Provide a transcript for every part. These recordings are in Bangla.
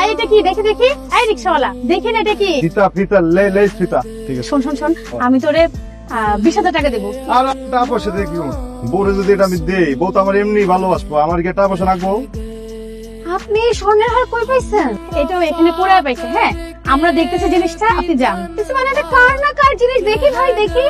এই, এটা কি? দেখি দেখি? এই রিক্সাওয়ালা। দেখি এটা কি? ফিতা ফিতা লে লেস ফিতা। ঠিক আছে। শোন শোন শোন আমি তোরে বিশ হাজার টাকা দেবো। আর টাকা পয়সা দিয়ে কি বউরে যদি এটা আমি দেই বউ তো আমার এমনি ভালোবাসবো। আমার কি টাকা পয়সা রাখব আপনি স্বর্ণের হার কই পাইছেন? এটাও এখানে পাইছে হ্যাঁ। আমরা দেখতেছি জিনিসটা আপনি যান। কিছু মানে এটা কার না কার জিনিস? দেখি ভাই দেখি।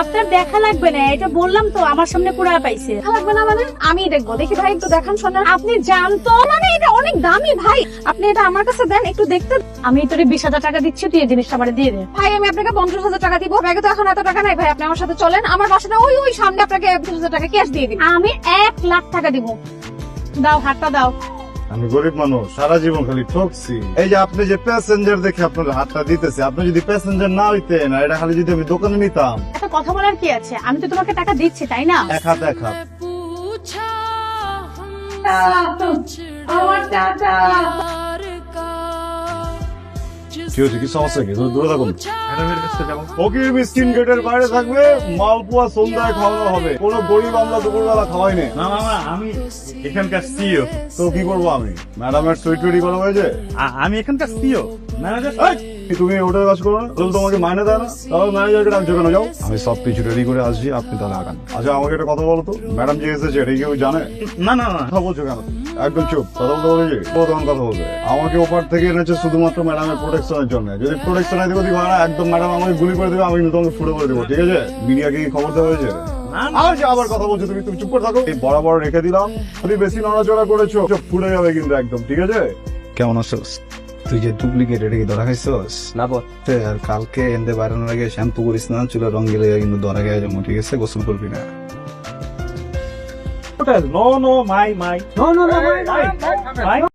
আপনার দেখা লাগবে না এটা বললাম তো আমার সামনে পুরা পাইছে। লাগবে না মানে? আমি দেখব। দেখি ভাই একটু দেখান শোনা। আপনি যান তো মানে এটা অনেক দামি ভাই। আপনি এটা আমার কাছে দেন একটু দেখতে আমি তোরে বিশ হাজার টাকা দিচ্ছি তুই এই জিনিসটা আমার দিয়ে দে। ভাই আমি আপনাকে পঞ্চাশ হাজার টাকা দিব। ব্যাগে তো এখন এত টাকা নাই ভাই আপনি আমার সাথে চলেন। আমার বাসাটা ওই ওই সামনে আপনাকে পঞ্চাশ হাজার টাকা ক্যাশ দিয়ে দিই আমি এক লাখ টাকা দিব। দাও হাতটা দাও। আমি গরিব মানুষ। সারা জীবন খালি ঠকছি। এই যে আপনি যে প্যাসেঞ্জার দেখে আপনার হাতটা দিতেছে আপনি যদি প্যাসেঞ্জার না হইতেন আর এটা খালি যদি আমি দোকানে নিতাম। একটা কথা বলার কি আছে? আমি তো তোমাকে টাকা দিচ্ছি তাই না? এক হাত এক হাত। আমার টাকা কি হচ্ছে কি সমস্যা কি দূরে থাকুন। ম্যাডামের কাছে যাব ফকির মিসকিন গেটের বাইরে থাকবে মালপোয়া সন্ধ্যায় খাওয়ানো হবে। কোনো গরিব আমরা দুপুরবেলা খাওয়াই নে। না মামা আমি এখানকার সিও তো কি করব আমি? ম্যাডামের সুইট রেডি করা হয়েছে? আমি এখানকার সিও ম্যানেজার তুমি ওটার কাজ করো তাহলে তোমাকে মাইনে দেয় না। তাহলে ম্যানেজারকে ডাকছো কেন? যাও। আমি সব কিছু রেডি করে আসছি আপনি তাহলে আগান। আচ্ছা আমাকে একটা কথা বলো তো। ম্যাডাম যে এসেছে এটা কেউ জানে? না না না। কথা বলছো কেন? একদম চুপ। কথা বলতে ও তখন কথা বলবে আমাকে ওপার থেকে এনেছে শুধুমাত্র ম্যাডামের প্রোটেকশনের জন্য। যদি প্রোটেকশন হয় না? একদম ম্যাডাম আমাকে গুলি করে দেবে আমি কিন্তু তোমাকে ফুটে করে দেবো। ঠিক আছে? মিডিয়াকে কি খবর দেওয়া হয়েছে আর যে আবার কথা বলছো তুমি তুমি চুপ করে থাকো। এই বরাবর রেখে দিলাম। তুমি বেশি নড়াচড়া করেছ চোখ ফুটে যাবে কিন্তু একদম। ঠিক আছে? কেমন আছোস? তুই যে ডুপ্লিকেট এটা কি ধরা খাইছস? না বল। আর কালকে এনতে বাড়ানোর আগে শ্যাম্পু করিস না চুলে রং গেলে কিন্তু ধরা গেছে যাব ঠিক আছে গোসল করবি না। hotel. No, no, my, my. No, no, no, my, my. my.